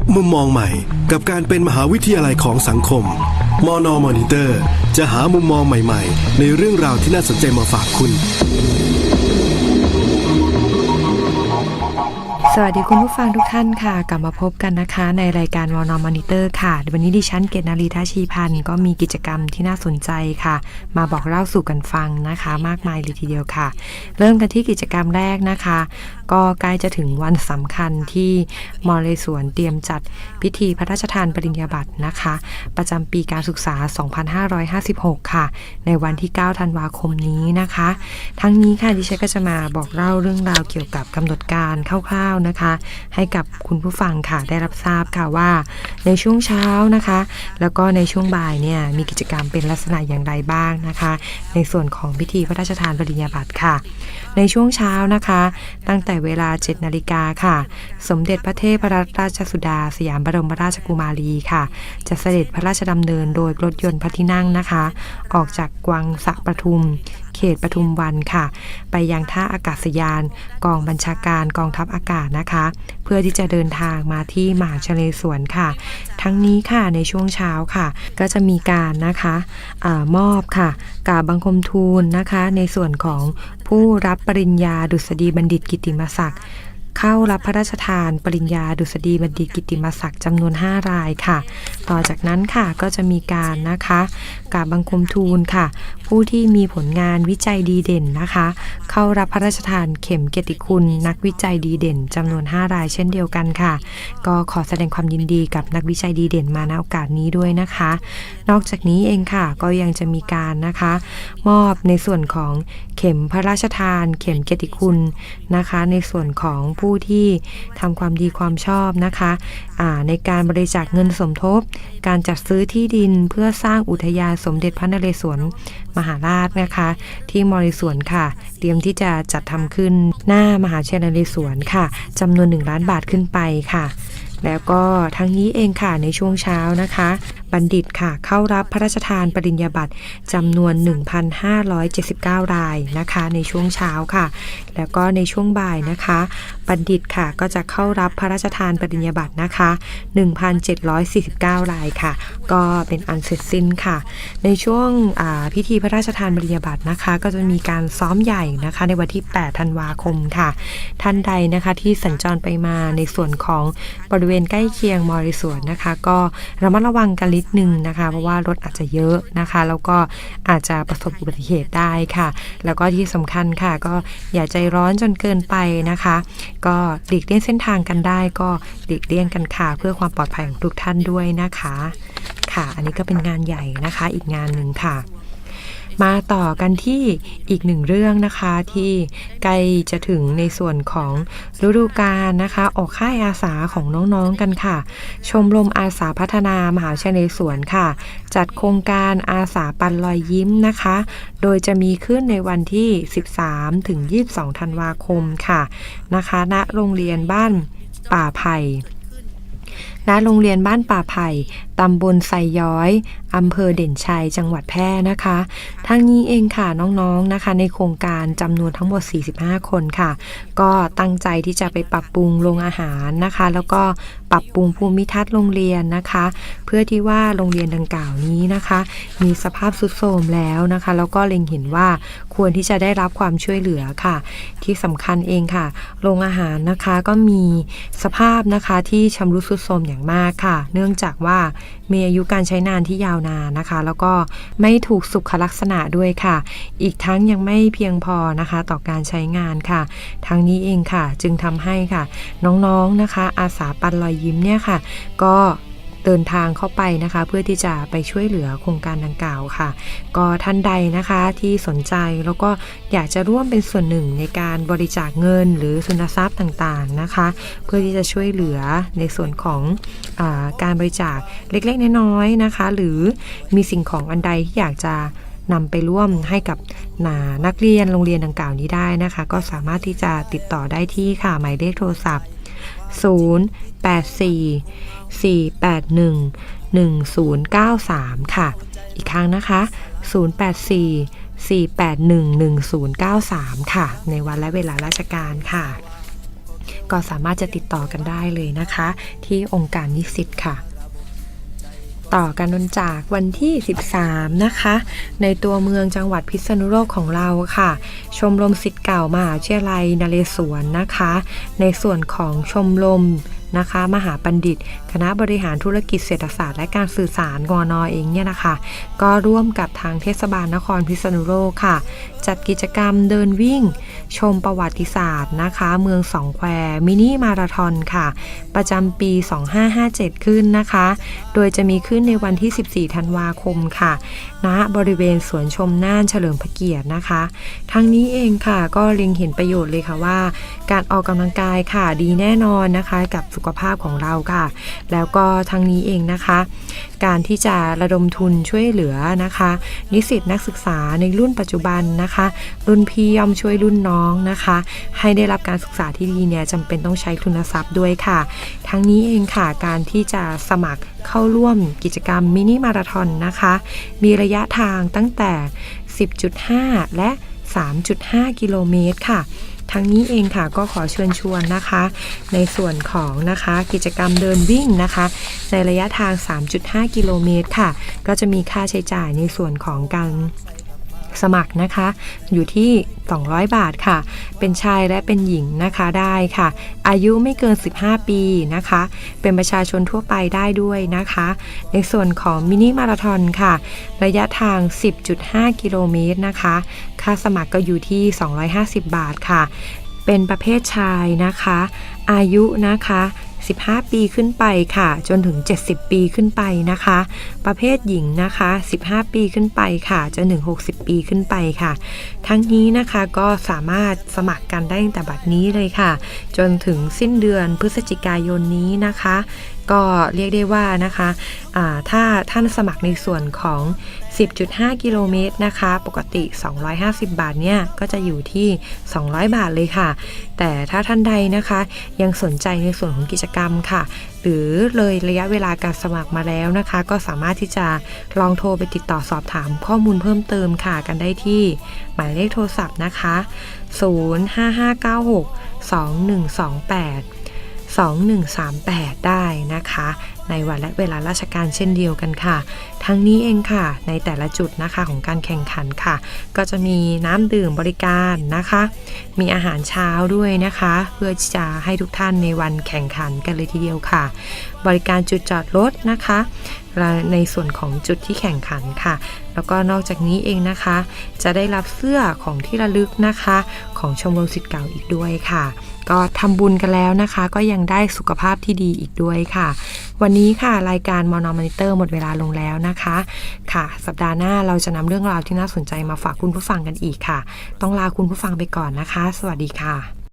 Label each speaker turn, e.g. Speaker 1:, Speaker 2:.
Speaker 1: บมุมมองใหม่ กับการเป็นมหาวิทยาลัยของสังคม มอนอมอนิเตอร์ จะหามุมมองใหม่ ๆ ในเรื่องราวที่น่าสนใจมาฝากคุณ
Speaker 2: สวัสดีคุณผู้ฟังทุกท่านค่ะ กลับมาพบกันนะคะ ในรายการวอนอมอนิเตอร์ค่ะ วันนี้ดิฉันเกตนารีทัชชีพันธ์ก็มีกิจกรรมที่น่าสนใจค่ะ มาบอกเล่าสู่กันฟังนะคะ มากมายเลยทีเดียวค่ะ เริ่มกันที่กิจกรรมแรกนะคะก็ใกล้จะถึงวันสำคัญที่มอเลสวนเตรียมจัดพิธีพระราชทานปริญญาบัตรนะคะ ประจำปีการศึกษา 2556 ค่ะ ในวันที่ 9 ธันวาคมนี้นะคะ ทั้งนี้ค่ะดิฉันก็จะมาบอกเล่าเรื่องราวเกี่ยวกับกำหนดการคร่าวๆนะคะ ให้กับคุณผู้ฟังค่ะได้รับทราบค่ะว่า ในช่วงเช้านะคะ แล้วก็ในช่วงบ่ายเนี่ยมีกิจกรรมเป็นลักษณะอย่างไรบ้างนะคะ ในส่วนของพิธีพระราชทานปริญญาบัตรค่ะ ในช่วงเช้านะคะ ตั้งแต่เวลา 7 นาฬิกาค่ะ สมเด็จพระเทพรัตนราชสุดา สยามบรมราชกุมารีค่ะ จะเสด็จพระราชดำเนินโดยรถยนต์พระที่นั่งนะคะ ออกจากกวังสะประทุม เขตปทุมวันค่ะ ไปยังท่าอากาศยาน กองบัญชาการกองทัพอากาศนะคะ เพื่อที่จะเดินทางมาที่มหาชเลสวนค่ะ ทั้งนี้ค่ะในช่วงเช้าค่ะ ก็จะมีการนะคะอมอบค่ะกาบบังคมทูลนะคะ ในส่วนของผู้รับปริญญาดุษฎีบัณฑิตกิตติมศักดิ์ เข้ารับพระราชทาน ปริญญาดุษฎีบัณฑิตกิติมศักดิ์จำนวน 5 รายค่ะ ต่อจากนั้นค่ะก็จะมีการนะคะกราบบังคมทูลค่ะ ผู้ที่มีผลงานวิจัยดีเด่นนะคะ เข้ารับพระราชทานเข็มเกียรติคุณนักวิจัยดีเด่นจำนวน 5 รายเช่นเดียวกันค่ะ ก็ขอแสดงความยินดีกับนักวิจัยดีเด่นมาณโอกาสนี้ด้วยนะคะ นอกจากนี้เองค่ะก็ยังจะมีการนะคะ มอบในส่วนของเข็มพระราชทาน เข็มเกียรติคุณนะคะ ในส่วนของผผู้ที่ทำความดีความชอบนะคะะในการบริจาคเงินสมทบ การจัดซื้อที่ดินเพื่อสร้างอุทยานสมเด็จพระนเรศวรมหาราชนะคะ ที่มริสวนค่ะ เตรียมที่จะจัดทำขึ้นหน้ามหาเชนเรศวรค่ะจำนวน 1 ล้านบาทขึ้นไปค่ะ แล้วก็ทั้งนี้เองค่ะในช่วงเช้านะคะ บัณฑิตค่ะเข้ารับพระราชทานปริญญาบัตรจำนวน 1,579 รายนะคะ ในช่วงเช้าค่ะ แล้วก็ในช่วงบ่ายนะคะ บัณฑิตค่ะก็จะเข้ารับพระราชทานปริญญาบัตรนะคะ 1,749 รายค่ะ ก็เป็นอันเสร็จสิ้นค่ะ ในช่วงพิธีพระราชทานปริญญาบัตรนะคะ ก็จะมีการซ้อมใหญ่นะคะ ในวันที่ 8 ธันวาคมค่ะ ท่านใดนะคะที่สัญจรไปมาในส่วนของบริเวณใกล้เคียงมอริสวนนะคะ ก็ระมัดระวังกันนิดนึงนะคะ เพราะว่ารถอาจจะเยอะนะคะ แล้วก็อาจจะประสบอุบัติเหตุได้ค่ะ แล้วก็ที่สำคัญค่ะ ก็อย่าใจร้อนจนเกินไปนะคะ ก็หลีกเลี่ยงเส้นทางกันได้ก็หลีกเลี่ยงกันค่ะ เพื่อความปลอดภัยของทุกท่านด้วยนะคะ ค่ะ อันนี้ก็เป็นงานใหญ่นะคะ อีกงานหนึ่งค่ะ มาต่อกันที่อีกหนึ่งเรื่องนะคะที่ใกล้จะถึงในส่วนของฤดูกาลนะคะ ออกค่ายอาสาของน้องๆกันค่ะ ชมรมอาสาพัฒนามหาวิทยาลัยสวนค่ะ จัดโครงการอาสาปันรอยยิ้มนะคะ โดยจะมีขึ้นในวันที่ 13 ถึง 22 ธันวาคมค่ะนะคะณโรงเรียนบ้านป่าไผ่ณโรงเรียนบ้านป่าไผ่ ตำบลไซย้อย อำเภอเด่นชัย จังหวัดแพร่นะคะ ทั้งนี้เองค่ะน้องๆนะคะ ในโครงการจำนวนทั้งหมด 45 คนค่ะ ก็ตั้งใจที่จะไปปรับปรุงโรงอาหารนะคะ แล้วก็ปรับปรุงภูมิทัศน์โรงเรียนนะคะ เพื่อที่ว่าโรงเรียนดังกล่าวนี้นะคะ มีสภาพทรุดโทรมแล้วนะคะ แล้วก็เล็งเห็นว่าควรที่จะได้รับความช่วยเหลือค่ะ ที่สำคัญเองค่ะ โรงอาหารนะคะก็มีสภาพนะคะที่ชำรุดทรุดโทรมอย่างมากค่ะ เนื่องจากว่ามีอายุการใช้นานที่ยาวนานนะคะ แล้วก็ไม่ถูกสุขลักษณะด้วยค่ะ อีกทั้งยังไม่เพียงพอนะคะ ต่อการใช้งานค่ะ ทั้งนี้เองค่ะ จึงทำให้ค่ะ น้องๆนะคะ อาสาปันรอยยิ้มเนี่ยค่ะ ก็ เดินทางเข้าไปนะคะ เพื่อที่จะไปช่วยเหลือโครงการดังกล่าวค่ะ ก็ท่านใดนะคะที่สนใจแล้วก็อยากจะร่วมเป็นส่วนหนึ่งในการบริจาคเงิน หรือทุนทรัพย์ต่างๆนะคะ เพื่อที่จะช่วยเหลือในส่วนของอาการบริจาคเล็กๆ น้อยๆนะคะ หรือมีสิ่งของอันใดที่อยากจะนำไปร่วมให้กับนานักเรียนโรงเรียนดังกล่าวนี้ได้นะคะ ก็สามารถที่จะติดต่อได้ที่ค่ะหมายเลขโทรศัพท์ 084 481 1093 ค่ะ อีกครั้งนะคะ 084 481 1093 ค่ะ ในวันและเวลาราชการค่ะ ก็สามารถจะติดต่อกันได้เลยนะคะ ที่องค์การนิสิตค่ะ ต่อกันนนจากวันที่ 13 นะคะ ในตัวเมืองจังหวัดพิษณุโลกของเราค่ะ ชมรมสิทธิ์เก่ามหาวิทยาลัยนเรศวรนะคะ ในส่วนของชมรม นะคะ มหาบัณฑิต คณะบริหารธุรกิจเศรษฐศาสตร์และการสื่อสารกนอเองเนี่ยนะคะ ก็ร่วมกับทางเทศบาลนครพิษณุโลกค่ะ จัดกิจกรรมเดินวิ่ง ชมประวัติศาสตร์นะคะ เมืองสองแควมินิมาราทอนค่ะ ประจำปี 2557 ขึ้นนะคะ โดยจะมีขึ้นในวันที่ 14 ธันวาคมค่ะณบริเวณสวนชมน่านเฉลิมพระเกียรตินะคะ ทั้งนี้เองค่ะก็เล็งเห็นประโยชน์เลยค่ะว่า การออกกำลังกายค่ะดีแน่นอนนะคะ กับสุขภาพของเราค่ะ แล้วก็ทั้งนี้เองนะคะ การที่จะระดมทุนช่วยเหลือนะคะ นิสิตนักศึกษาในรุ่นปัจจุบันนะคะ รุ่นพี่ย่อมช่วยรุ่นน้องนะคะ ให้ได้รับการศึกษาที่ดีเนี่ยจำเป็นต้องใช้ทุนทรัพย์ด้วยค่ะ ทั้งนี้เองค่ะการที่จะสมัครเข้าร่วมกิจกรรมมินิมาราทอนนะคะ มีระยะทางตั้งแต่ 10.5 และ 3.5 กิโลเมตรค่ะ ทั้งนี้เองค่ะก็ขอเชิญชวนนะคะ ในส่วนของนะคะกิจกรรมเดินวิ่งนะคะ ในระยะทาง 3.5 กิโลเมตรค่ะ ก็จะมีค่าใช้จ่ายในส่วนของการ สมัครนะคะ อยู่ที่ 200 บาทค่ะ เป็นชายและเป็นหญิงนะคะได้ค่ะ อายุไม่เกิน 15 ปีนะคะ เป็นประชาชนทั่วไปได้ด้วยนะคะ ในส่วนของมินิมาราทอนค่ะ ระยะทาง 10.5 กิโลเมตรนะคะ ค่าสมัครก็อยู่ที่ 250 บาทค่ะ เป็นประเภทชายนะคะ อายุนะคะ 15 ปีขึ้นไปค่ะ จนถึง 70 ปีขึ้นไปนะคะ ประเภทหญิงนะคะ 15 ปีขึ้นไปค่ะ จนถึง 60 ปีขึ้นไปค่ะ ทั้งนี้นะคะก็สามารถสมัครกันได้ตั้งแต่บัดนี้เลยค่ะ จนถึงสิ้นเดือนพฤศจิกายนนี้นะคะ ก็เรียกได้ว่านะคะถ้าท่านสมัครในส่วนของ 10.5 กิโลเมตรนะคะ ปกติ 250 บาทเนี่ย ก็จะอยู่ที่ 200 บาทเลยค่ะ แต่ถ้าท่านใดนะคะยังสนใจในส่วนของกิจกรรมค่ะ หรือเลยระยะเวลาการสมัครมาแล้วนะคะ ก็สามารถที่จะลองโทรไปติดต่อสอบถามข้อมูลเพิ่มเติมค่ะ กันได้ที่หมายเลขโทรศัพท์นะคะ 05596 2128 2138 ได้นะคะ ในวันและเวลาราชการเช่นเดียวกันค่ะ ทั้งนี้เองค่ะ ในแต่ละจุดนะคะของการแข่งขันค่ะ ก็จะมีน้ำดื่มบริการนะคะ มีอาหารเช้าด้วยนะคะ เพื่อจะให้ทุกท่านในวันแข่งขันกันเลยทีเดียวค่ะ บริการจุดจอดรถนะคะและในส่วนของจุดที่แข่งขันค่ะ แล้วก็นอกจากนี้เองนะคะ จะได้รับเสื้อของที่ระลึกนะคะ ของชมรมสิทธิ์เก่าอีกด้วยค่ะ ก็ทำบุญกันแล้วนะคะ ก็ยังได้สุขภาพที่ดีอีกด้วยค่ะ วันนี้ค่ะรายการมอนอม n นิเตอร์หมดเวลาลงแล้วนะคะ ค่ะ สัปดาห์หน้าเราจะนำเรื่องราวที่น่าสนใจมาฝากคุณผู้ฟังกันอีกค่ะ ต้องลาคุณผู้ฟังไปก่อนนะคะ สวัสดีค่ะ